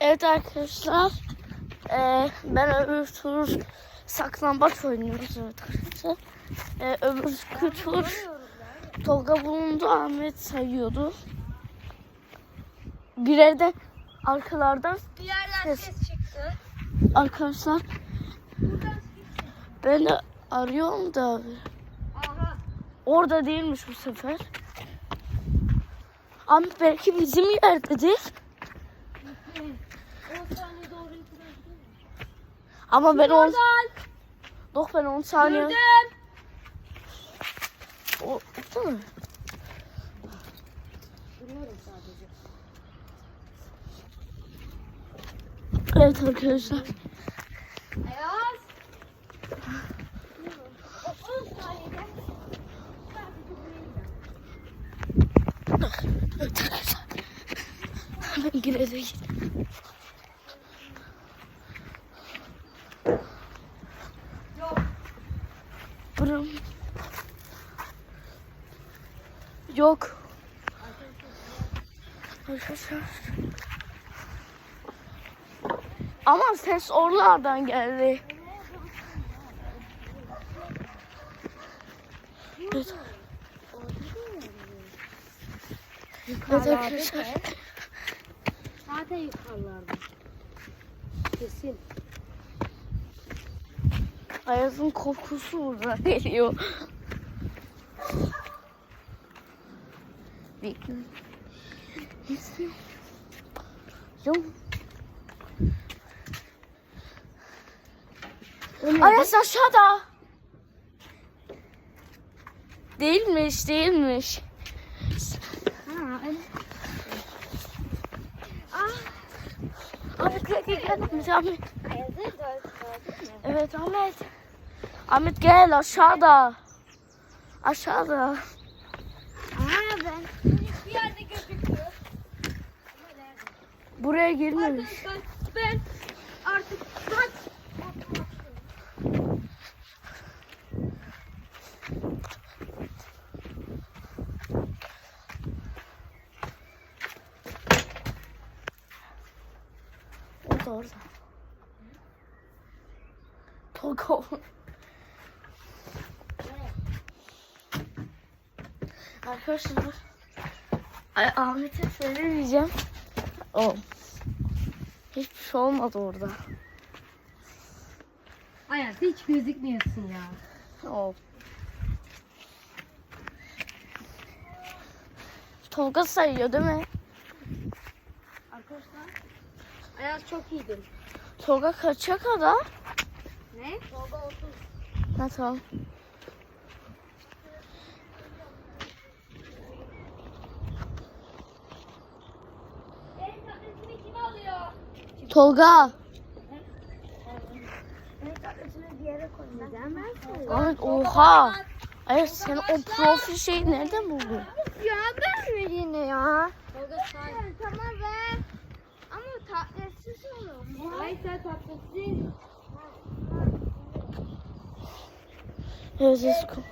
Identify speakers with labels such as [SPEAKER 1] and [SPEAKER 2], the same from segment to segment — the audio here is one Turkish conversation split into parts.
[SPEAKER 1] Evet arkadaşlar. eee, ben öbür tur saklambaç oynuyoruz evet arkadaşlar. Eee, öbür tur Tolga bulundu Ahmet sayıyordu. Birer de arkalardan
[SPEAKER 2] Bir yerden
[SPEAKER 1] Ses.
[SPEAKER 2] ses çıktı.
[SPEAKER 1] arkadaşlar ben de arıyorum da
[SPEAKER 2] Aha.
[SPEAKER 1] orada değilmiş bu sefer. Ama belki bizim yerdedir.
[SPEAKER 2] 10 saniye doğru yukarı
[SPEAKER 1] Ama ben on. Yok ben 10 saniye.
[SPEAKER 2] Gördüm.
[SPEAKER 1] O, değil mi? Evet arkadaşlar.
[SPEAKER 2] Ayaz. 10 saniyede.
[SPEAKER 1] Evet arkadaşlar. Ben yine de gideyim.
[SPEAKER 2] Yok.
[SPEAKER 1] Buram. Yok. Arkadaşlar. Ama ses oralardan geldi. Evet. Evet arkadaşlar.
[SPEAKER 2] Zaten yukarılarda. Kesin.
[SPEAKER 1] Ayaz'ın kokusu buradan geliyor. Bekle. Yok. Ayaz aşağıda. Değilmiş, değilmiş.
[SPEAKER 2] Ha, öyle.
[SPEAKER 1] Ahmet gel gel gel. Ahmet, Ahmet.
[SPEAKER 2] Ayaz'ı gördün mü?
[SPEAKER 1] Evet Ahmet. Ahmet gel aşağıda. Aşağıda.
[SPEAKER 2] Aha ben. Bir yerde nerede?
[SPEAKER 1] Buraya girmemiş.
[SPEAKER 2] Ben, ben artık kaç.
[SPEAKER 1] Orada orada. Tolga. Arkadaşlar. Ay Ahmet'e söyleyeceğim. O. Hiçbir şey olmadı orada.
[SPEAKER 2] Ayaz hiç gözükmüyorsun ya.
[SPEAKER 1] O. Tolga sayıyor değil mi?
[SPEAKER 2] Arkadaşlar. Ayaz çok iyidir.
[SPEAKER 1] Tolga kaça kadar?
[SPEAKER 2] Ne? Tolga 30.
[SPEAKER 1] Ha tamam.
[SPEAKER 2] Benim tabletimi kim alıyor?
[SPEAKER 1] Tolga. Ahmet oha. Ay sen o profil şeyi nereden buldun?
[SPEAKER 2] Ya ben mi yine ya? Tolga say. Tamam ver. Ama tabletsiz olur. Hayır sen tabletsiz.
[SPEAKER 1] Evet let's go.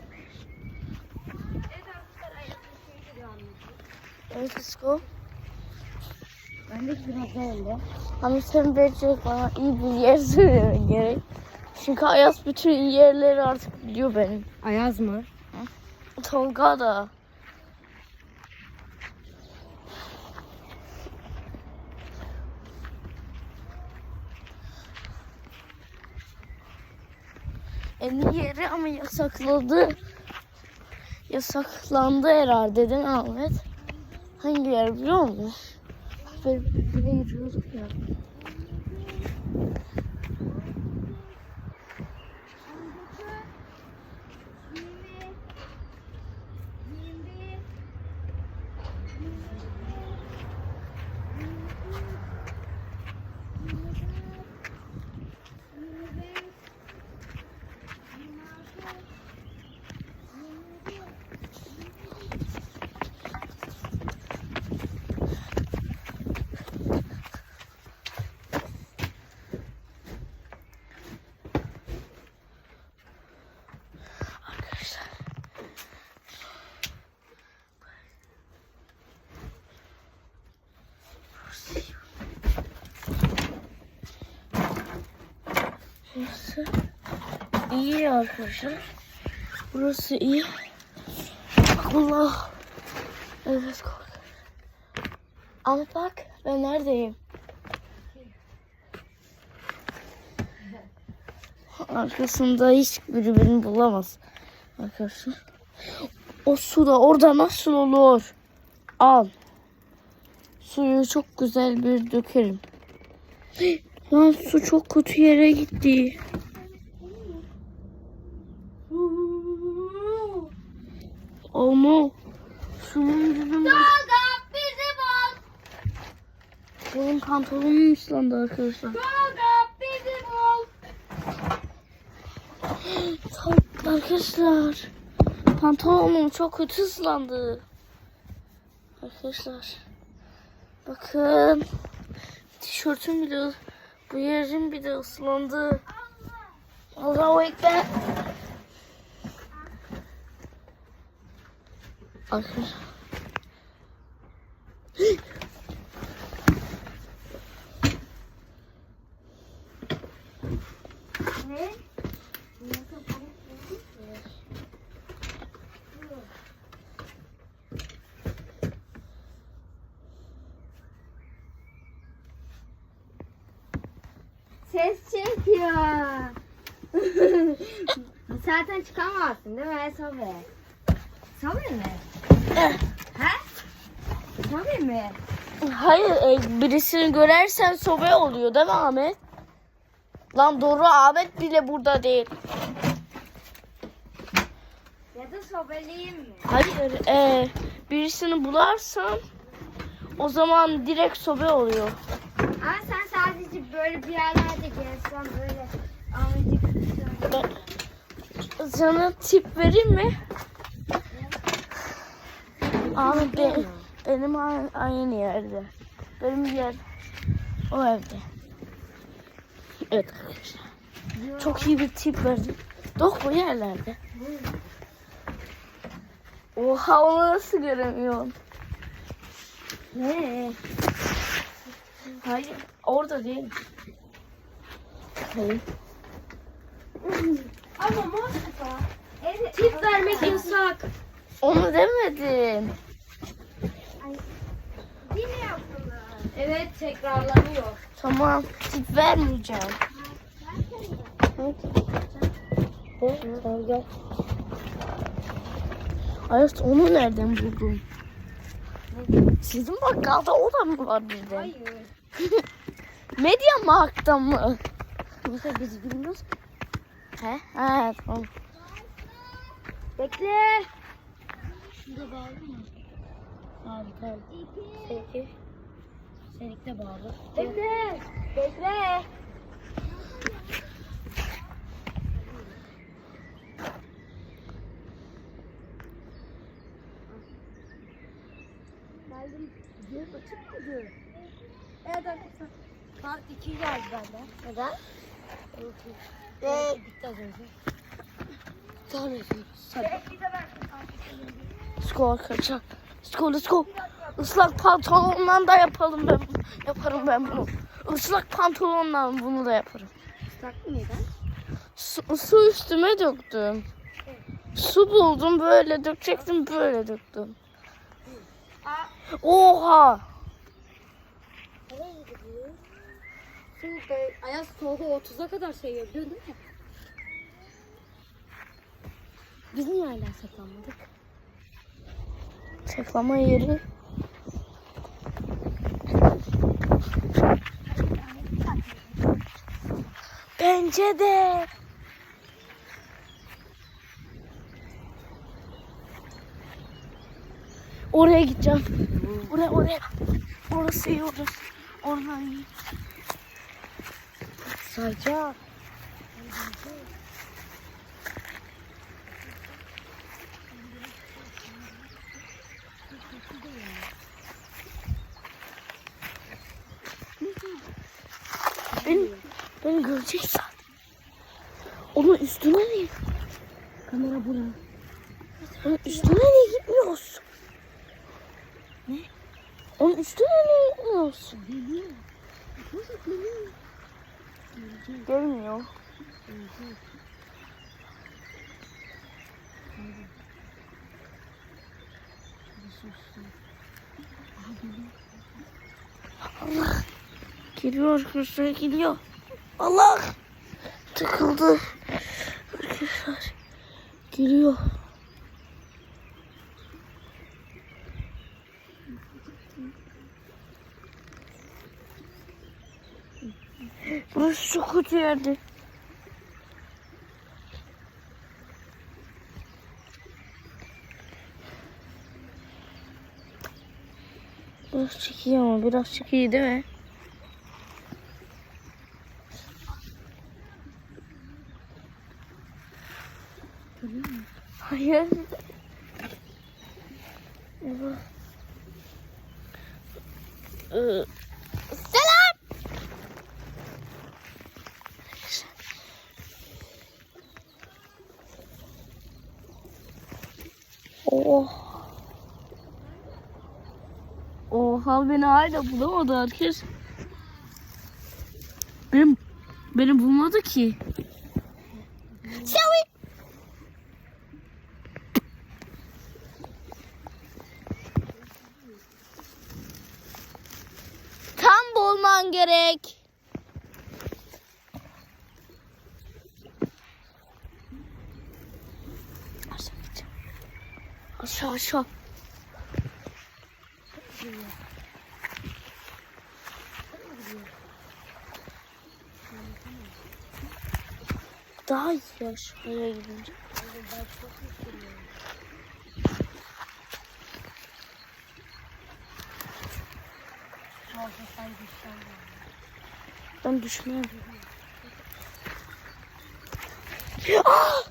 [SPEAKER 2] Evet arkadaşlar Ayaz'ın şeyi devam ediyor.
[SPEAKER 1] Evet let's go.
[SPEAKER 2] Ben de biraz öyle.
[SPEAKER 1] Ama sen bence bana iyi bir yer söylemen gerek. Çünkü Ayaz bütün yerleri artık biliyor benim.
[SPEAKER 2] Ayaz mı?
[SPEAKER 1] Tolga da. En iyi yeri ama yasakladı. Yasaklandı herhalde değil mi Ahmet? Hangi yer biliyor musun? Böyle bir yere giriyorduk ya. İyi arkadaşlar. Burası iyi. Allah. Evet kork. Ama bak ben neredeyim? Arkasında hiçbiri beni bulamaz. Arkadaşlar. O su da orada nasıl olur? Al. Suyu çok güzel bir dökerim. Lan su çok kötü yere gitti. Ama yüzünden
[SPEAKER 2] Tolga bizi bul.
[SPEAKER 1] benim pantolonum ıslandı arkadaşlar.
[SPEAKER 2] Tolga bizi bul.
[SPEAKER 1] Arkadaşlar pantolonum çok kötü ıslandı. Arkadaşlar bakın tişörtüm bile bu yerim bile ıslandı. Allahu Ekber. Arkadaşlar.
[SPEAKER 2] Ses çekiyor. Zaten çıkamazsın değil mi Sobe? Sobe mi?
[SPEAKER 1] Eh.
[SPEAKER 2] He? Sobe mi?
[SPEAKER 1] Hayır e, birisini görersen sobe oluyor değil mi Ahmet? Lan doğru Ahmet bile burada değil.
[SPEAKER 2] Ya da sobeleyeyim mi?
[SPEAKER 1] Hayır e, birisini bularsan o zaman direkt sobe oluyor.
[SPEAKER 2] Ama sen sadece böyle bir yerlerde gezsen böyle amacık
[SPEAKER 1] sana tip vereyim mi? Be, benim a- aynı yerde. Benim yer o evde. Evet arkadaşlar. Çok iyi bir tip verdim. Dok bu yerlerde. Oha onu nasıl göremiyorum?
[SPEAKER 2] Ne?
[SPEAKER 1] Hayır orada değil. Hayır.
[SPEAKER 2] Ama Mustafa. Evet. Tip vermek yasak.
[SPEAKER 1] Onu demedim.
[SPEAKER 2] Evet tekrarlanıyor.
[SPEAKER 1] Tamam tip vermeyeceğim. Hayır onu nereden buldun? Sizin bakkalda o da mı var bizde?
[SPEAKER 2] Hayır.
[SPEAKER 1] Medya markta mı?
[SPEAKER 2] Nasıl biz bilmiyoruz.
[SPEAKER 1] He? Ha tamam.
[SPEAKER 2] Bekle.
[SPEAKER 1] Şurada bağlı mı? Harika. Peki. Seninki bağlı.
[SPEAKER 2] Bekle. Bekle. Geldim. Göz açık mıydı? Evet arkadaşlar. Part 2 geldi bende. Neden? Ve bitti az önce. Tamam Hadi.
[SPEAKER 1] Skor kaçak. Skor go. Islak pantolonla da yapalım ben. Yaparım ben bunu. Islak pantolonla bunu da yaparım.
[SPEAKER 2] Islak neden?
[SPEAKER 1] Su, su üstüme döktüm. Su buldum böyle dökecektim böyle döktüm. Oha.
[SPEAKER 2] Soğuk Ayaz soğuğu 30'a kadar şey yapıyor değil mi? Biz niye hala saklanmadık?
[SPEAKER 1] Saklama yeri. Bence de. Oraya gideceğim. Oraya oraya. Orası iyi orası. Oradan iyi.
[SPEAKER 2] Sayacak.
[SPEAKER 1] Beni, beni görecek zaten. Onun üstüne niye?
[SPEAKER 2] Kamera burada.
[SPEAKER 1] Onun üstüne niye gitmiyorsun? Ne? Onun üstüne niye gitmiyorsun?
[SPEAKER 2] Geliyor?
[SPEAKER 1] Gelmiyor. Allah. Geliyor arkadaşlar geliyor. Allah. Tıkıldı. Arkadaşlar. Geliyor. Burası çok kötü yerdi. Biraz çekiyor ama biraz çekiyor değil mi? Ee, Selam. Oh. Oha beni hala bulamadı herkes. Benim beni bulmadı ki. Gerek. Aşağı aşağı. Daha iyi aşağıya gidince. Ben düşmüyorum. Ah!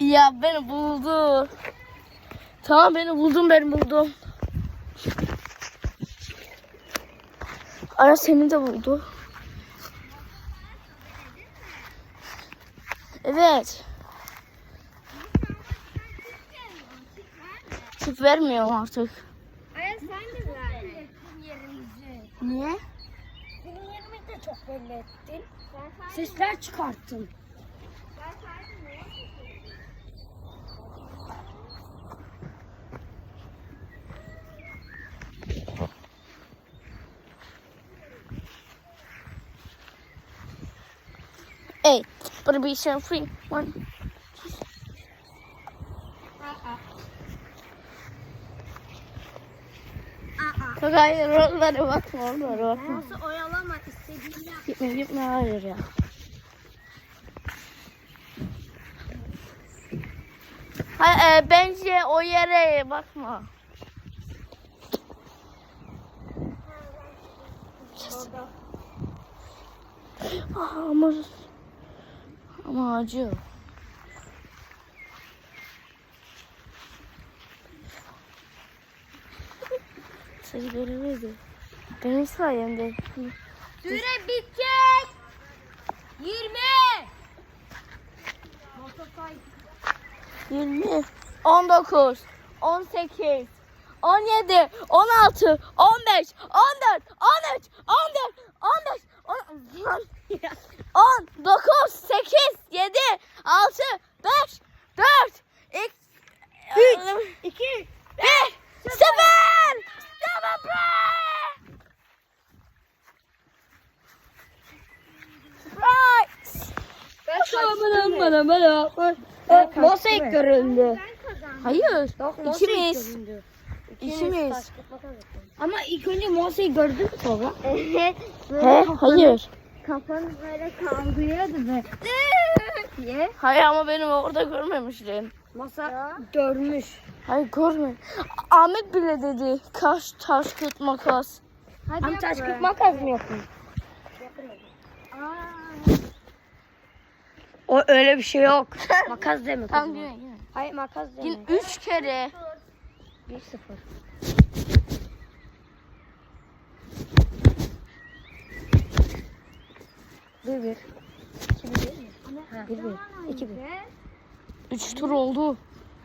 [SPEAKER 1] Ya beni buldu. Tamam beni buldum beni buldum. Ara seni de buldu. Evet. Vermiyorum artık.
[SPEAKER 2] Aya sen de yerimizi.
[SPEAKER 1] Niye?
[SPEAKER 2] Senin yerimi de çok belli ettin. Sesler çıkarttın.
[SPEAKER 1] Hey, but be so free. One. Yok hayır oralara bakma oralara bakma.
[SPEAKER 2] Nasıl oyalama istediğini yap.
[SPEAKER 1] Gitme gitme hayır ya. Hayır, e, bence o yere bakma. Ama ama acıyor. Seni göremedi. Benim sayemde.
[SPEAKER 2] Süre bitecek. 20.
[SPEAKER 1] 20, 19, 18, 17, 16, 15, 14, 13, 14, 15, 10, 9, 8, 7, 6, 5, 4, 2, 3, 2,
[SPEAKER 2] Bana bana bana. Mosaik görüldü.
[SPEAKER 1] Hayır, ikimiz. İkimiz.
[SPEAKER 2] Ama ilk önce Mosaik gördün mü? Evet.
[SPEAKER 1] He, hayır.
[SPEAKER 2] Kafanı böyle kaldırıyordu be. diye.
[SPEAKER 1] Hayır ama benim orada görmemiştin.
[SPEAKER 2] Masa görmüş.
[SPEAKER 1] Hayır görme. Ahmet bile dedi. Kaş, taş, kıt, makas.
[SPEAKER 2] Hadi
[SPEAKER 3] Ama taş kırık makas mı yapın? O öyle bir şey yok. makas demek.
[SPEAKER 1] Tamam yine.
[SPEAKER 3] Hayır makas demek.
[SPEAKER 1] Yine üç kere.
[SPEAKER 3] 1-0. Bir bir. İki bir? Ha, bir bir. İki bir.
[SPEAKER 1] Üç tur oldu.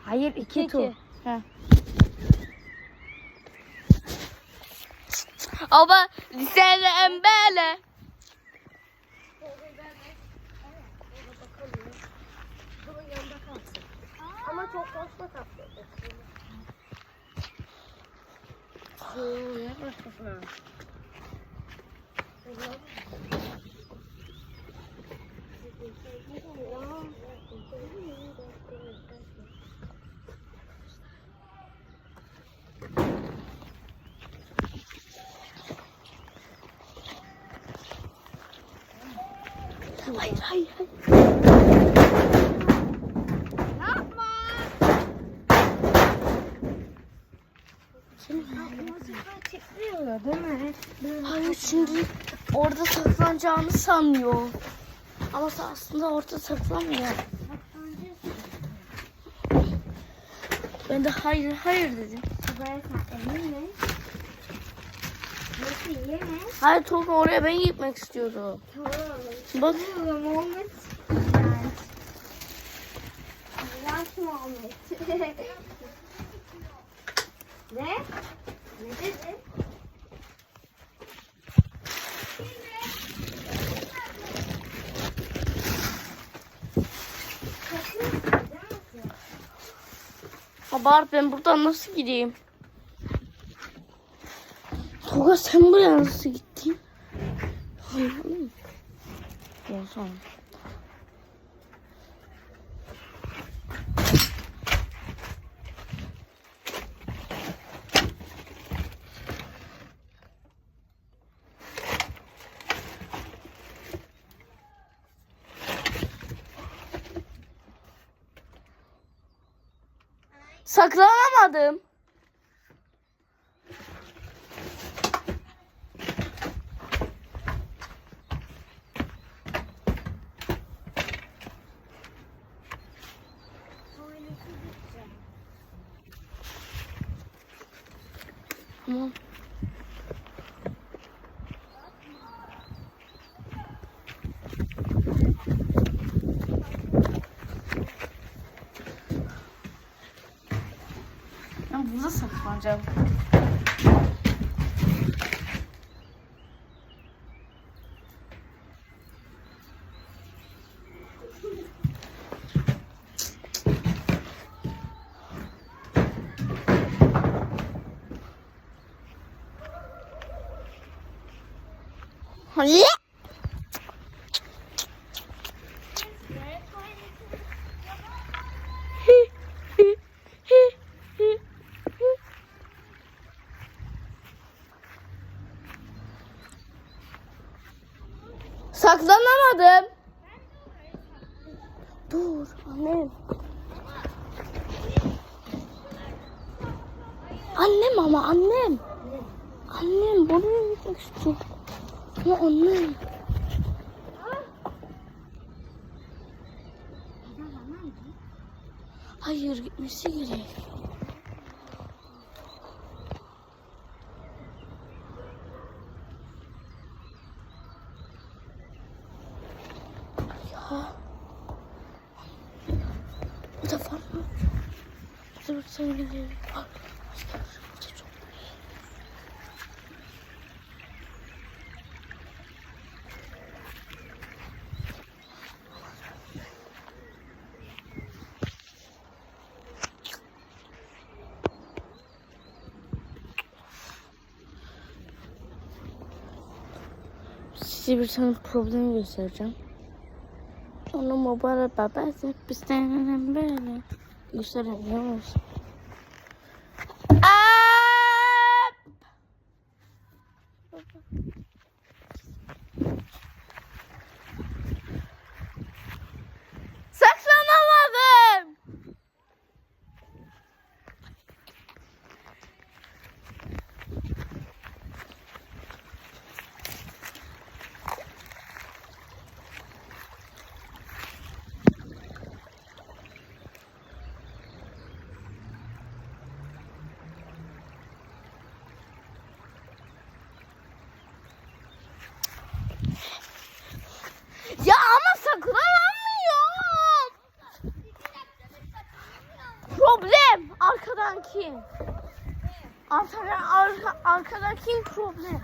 [SPEAKER 3] Hayır iki, tur.
[SPEAKER 1] He. Ama lisede embele.
[SPEAKER 2] Ama çok fazla tatlı.
[SPEAKER 1] Hayır hayır hayır. Hayır şimdi orada saklanacağını sanıyor. Ama aslında orada saklanmıyor. Ben de hayır hayır dedim. Hayır Tolga oraya ben gitmek istiyorum.
[SPEAKER 2] Tamam.
[SPEAKER 1] Bak
[SPEAKER 2] Muhammed. Ne? Ne dedin?
[SPEAKER 1] Abart ben buradan nasıl gideyim? Tolga sen buraya nasıl gittin? Hayır oğlum. Saklanamadım. Tamam. Ben burada saklanacağım. Hadi. Saklanamadım. Dur annem. Annem ama annem. Annem buraya gitmek istiyorum. Ya annem. Hayır gitmesi gerek. Ya. Bu da var mı? Dur sen gidelim. Bak. Çok Size bir tane problem göstereceğim. Onu mobile baba bizden böyle gösterebiliyor musun? Aa! Saklanamadım. Ya ama saklanamıyorum. Problem arkadan kim? Arkadan arka, arkadan kim problem?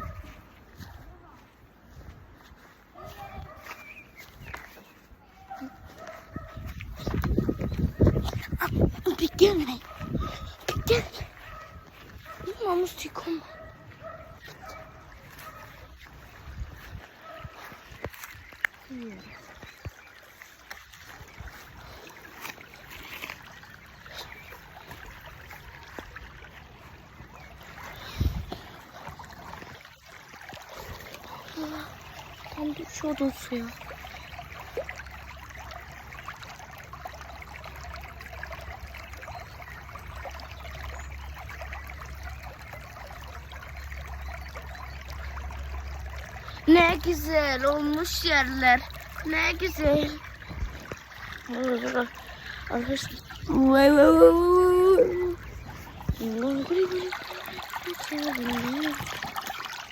[SPEAKER 1] Bir gelme. Bir gel. Namus tikom. Tam düşüyordun suya. Ne güzel olmuş yerler. Ne güzel. Arkadaşlar.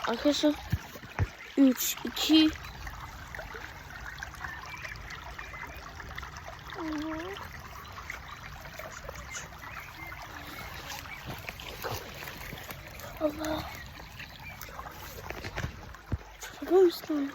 [SPEAKER 1] Arkadaşlar 3 2 Allah. Çorba mısın?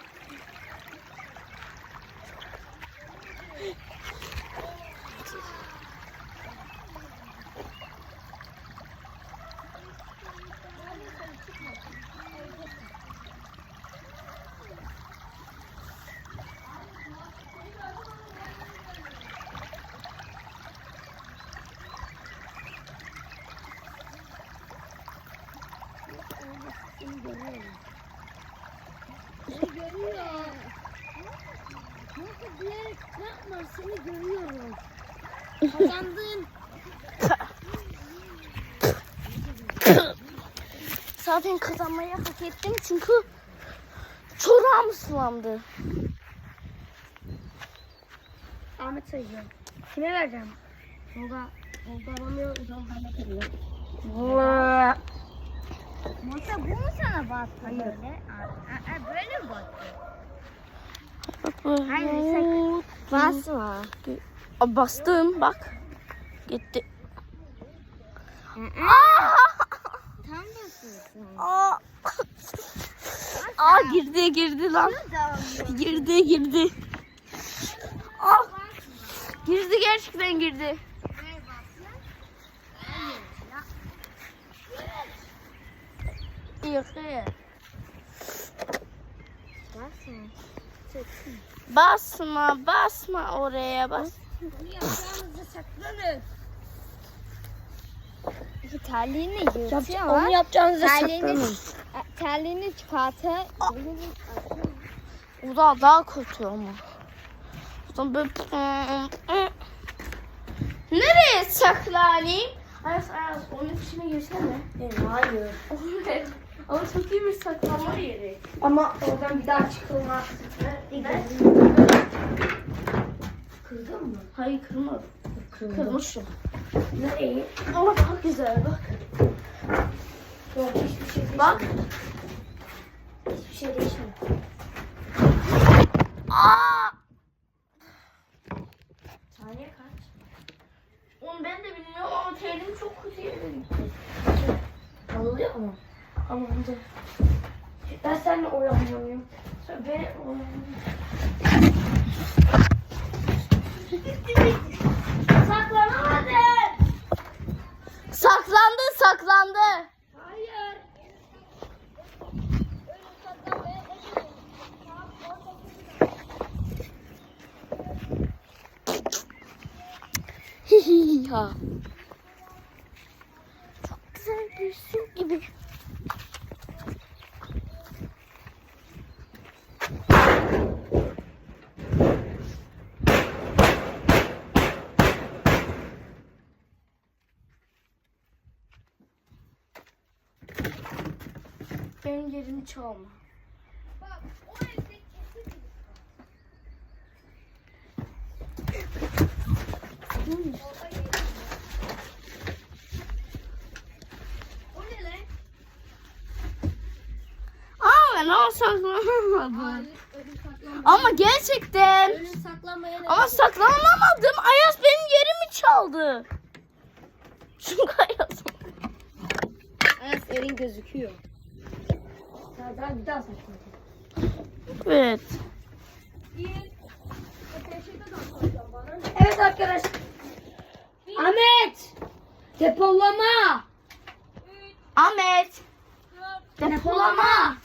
[SPEAKER 2] Nasıl bilerek yapma seni görüyorum. Kazandın.
[SPEAKER 1] Zaten kazanmayı hak ettim çünkü çorağım ıslandı.
[SPEAKER 3] Ahmet sayıyor. Kime vereceğim? Tolga aramıyor. O zaman Ahmet arıyor.
[SPEAKER 2] Masa bu mu sana battı böyle? Aa, aa, böyle mi
[SPEAKER 1] böyle.
[SPEAKER 2] Hayır, sakın. Basma.
[SPEAKER 1] Aa, bastım bak. Gitti.
[SPEAKER 2] Tam basıyorsun.
[SPEAKER 1] Aa. Aa girdi girdi lan. Girdi girdi. Aa. Girdi gerçekten girdi. Yok hayır. Basma basma oraya bas.
[SPEAKER 2] Bunu yapacağımızda saklanın. Terliğini yırtıyor ama.
[SPEAKER 3] Onu yapacağınıza
[SPEAKER 2] Terliğini,
[SPEAKER 3] saklanın.
[SPEAKER 2] terliğini çıkartır.
[SPEAKER 1] O da daha kötü ama. O zaman böyle... Nereye saklanayım? Ayas Ayas onun içine girsene.
[SPEAKER 3] Hayır.
[SPEAKER 1] Ama çok iyi bir saklanma yeri.
[SPEAKER 3] Ama oradan bir daha çıkılmaz.
[SPEAKER 1] Ne?
[SPEAKER 3] Kırdın mı?
[SPEAKER 1] Hayır kırmadım.
[SPEAKER 3] Kırdım.
[SPEAKER 1] Kırmışım.
[SPEAKER 3] Nereyi?
[SPEAKER 1] Ama daha güzel bak.
[SPEAKER 3] Yok hiçbir şey.
[SPEAKER 1] Bak.
[SPEAKER 3] Hiçbir şey değişmedi.
[SPEAKER 1] Aa!
[SPEAKER 3] Saniye kaç?
[SPEAKER 1] Onu ben de bilmiyorum ama telim çok kötü yere gitti.
[SPEAKER 3] Alıyor mu?
[SPEAKER 1] Ama bence
[SPEAKER 3] Ben seninle oynamıyorum.
[SPEAKER 1] Sen beni Saklanamadın. Saklandı, saklandı.
[SPEAKER 3] Hayır.
[SPEAKER 1] Hihiha. Çok güzel bir su gibi. Benim yerimi çalma.
[SPEAKER 2] Bak o evde kesin O ne lan?
[SPEAKER 1] Aa ben o saklanamadım. Ama gerçekten. Ama saklanamadım. Ayaz benim yerimi çaldı. Çünkü Ayaz.
[SPEAKER 3] Ayas erin gözüküyor. Serdar bir daha saçmaladın.
[SPEAKER 1] Evet.
[SPEAKER 3] Evet arkadaşlar. Ahmet! Depolama!
[SPEAKER 1] Ahmet. Depolama.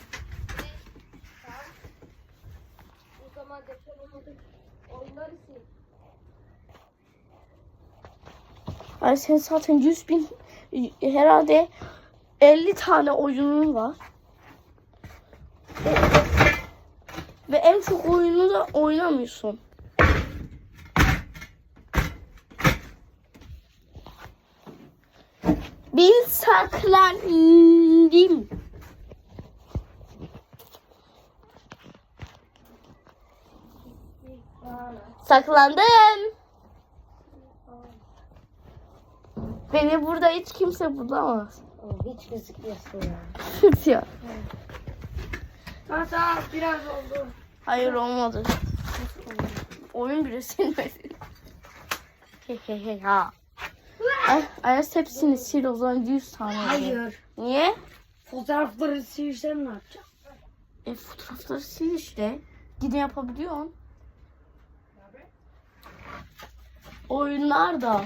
[SPEAKER 1] Ay sen zaten 100 bin herhalde 50 tane oyunun var. Ve en çok oyunu da oynamıyorsun. Bir saklandım. Saklandım. Beni burada hiç kimse bulamaz.
[SPEAKER 3] Hiç gözükmüyorsun ya.
[SPEAKER 1] ya.
[SPEAKER 3] Tamam tamam biraz oldu.
[SPEAKER 1] Hayır olmadı. Oyun bile silmedi. He he he ha. Ay, Ayas hepsini sil o zaman 100 tane.
[SPEAKER 3] Hayır.
[SPEAKER 1] Niye?
[SPEAKER 3] Fotoğrafları silsem ne yapacağım?
[SPEAKER 1] E fotoğrafları sil işte. Gide yapabiliyorsun. Oyunlar da.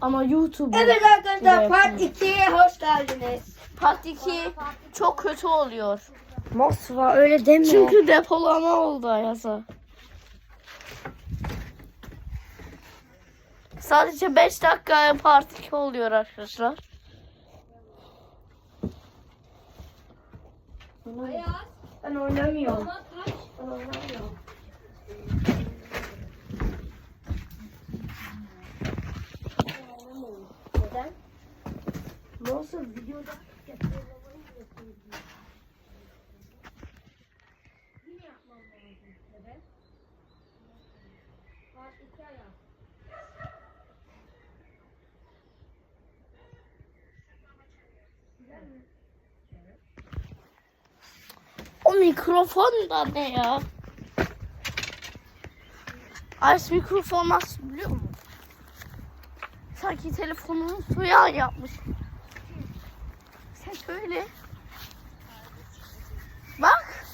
[SPEAKER 1] Ama YouTube.
[SPEAKER 3] Evet arkadaşlar part
[SPEAKER 1] evet.
[SPEAKER 3] 2'ye hoş geldiniz.
[SPEAKER 1] Part 2 çok kötü oluyor.
[SPEAKER 3] Moskva öyle deme.
[SPEAKER 1] Çünkü depolama oldu Ayas'a. Sadece 5 dakikaya part 2 oluyor arkadaşlar.
[SPEAKER 3] ben oynamıyorum. Ben oynamıyorum. Neden? Nasıl videoda
[SPEAKER 1] O mikrofon da ne ya? Ice mikrofon nasıl biliyor musun? Sanki telefonunu suya yapmış. Sen söyle. Bak.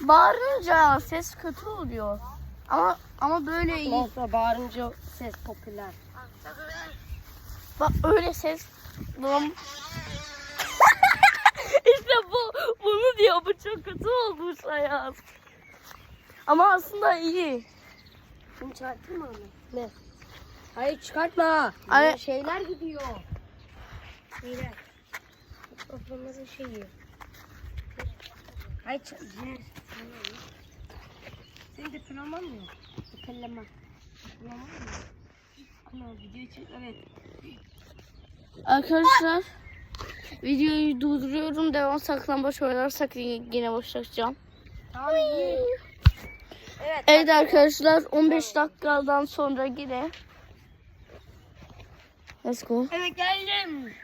[SPEAKER 1] Bağırınca ses kötü oluyor. Ama ama böyle iyi.
[SPEAKER 3] Moskva bağırınca ses popüler.
[SPEAKER 1] Bak öyle ses. Bum. Bu bunu diyor. Bu çok kötü olmuş hayat. Ama aslında iyi.
[SPEAKER 3] Bunu çıkarttın mı Ahmet? Ne? Hayır çıkartma.
[SPEAKER 1] Ay-.
[SPEAKER 3] Şeyler gidiyor. Şeyler. Mikrofonların şeyi. Hayır ç- Cer, sana ne? Senin de pınaman mı? Depelleme. Pınaman mı? Ana video çek evet.
[SPEAKER 1] Arkadaşlar videoyu durduruyorum. Devam saklambaç oynarsak yine başlayacağım.
[SPEAKER 3] Tamam iyi. Evet.
[SPEAKER 1] Evet arkadaşlar 15 dakikadan sonra yine. Let's go.
[SPEAKER 3] Evet geldim.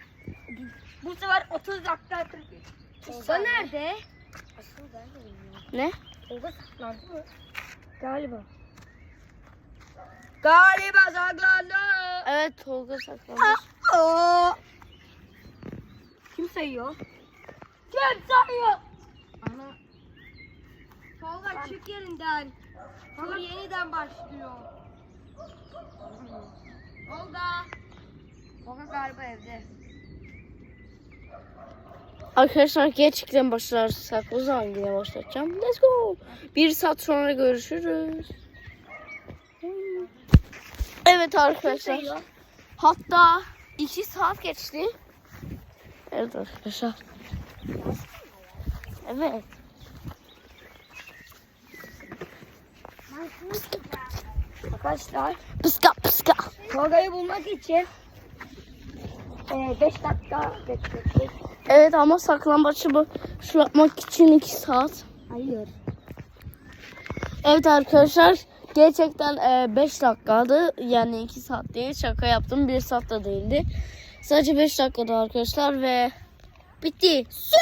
[SPEAKER 3] Bu sefer 30 dakika 40. Tolga nerede?
[SPEAKER 1] Ne?
[SPEAKER 3] Tolga saklandı mı? Galiba. Galiba saklandı.
[SPEAKER 1] Evet Tolga saklambaç.
[SPEAKER 3] Kim sayıyor? Kim sayıyor? Ana. Tolga çık yerinden. Tur yeniden başlıyor. Tolga. Tolga galiba evde.
[SPEAKER 1] Arkadaşlar gerçekten başlarsak o zaman yine başlatacağım. Let's go. Bir saat sonra görüşürüz. Evet arkadaşlar. Hatta iki saat geçti. Evet arkadaşlar. Evet.
[SPEAKER 3] Arkadaşlar
[SPEAKER 1] Pıska pıska.
[SPEAKER 3] Tolga'yı bulmak için 5 dakika bekledik.
[SPEAKER 1] Evet ama saklambaçı bu şu yapmak için iki saat.
[SPEAKER 3] Hayır.
[SPEAKER 1] Evet arkadaşlar gerçekten 5 dakikadı yani 2 saat değil şaka yaptım 1 saat de değildi. Sadece 5 dakikada arkadaşlar ve bitti. Sü-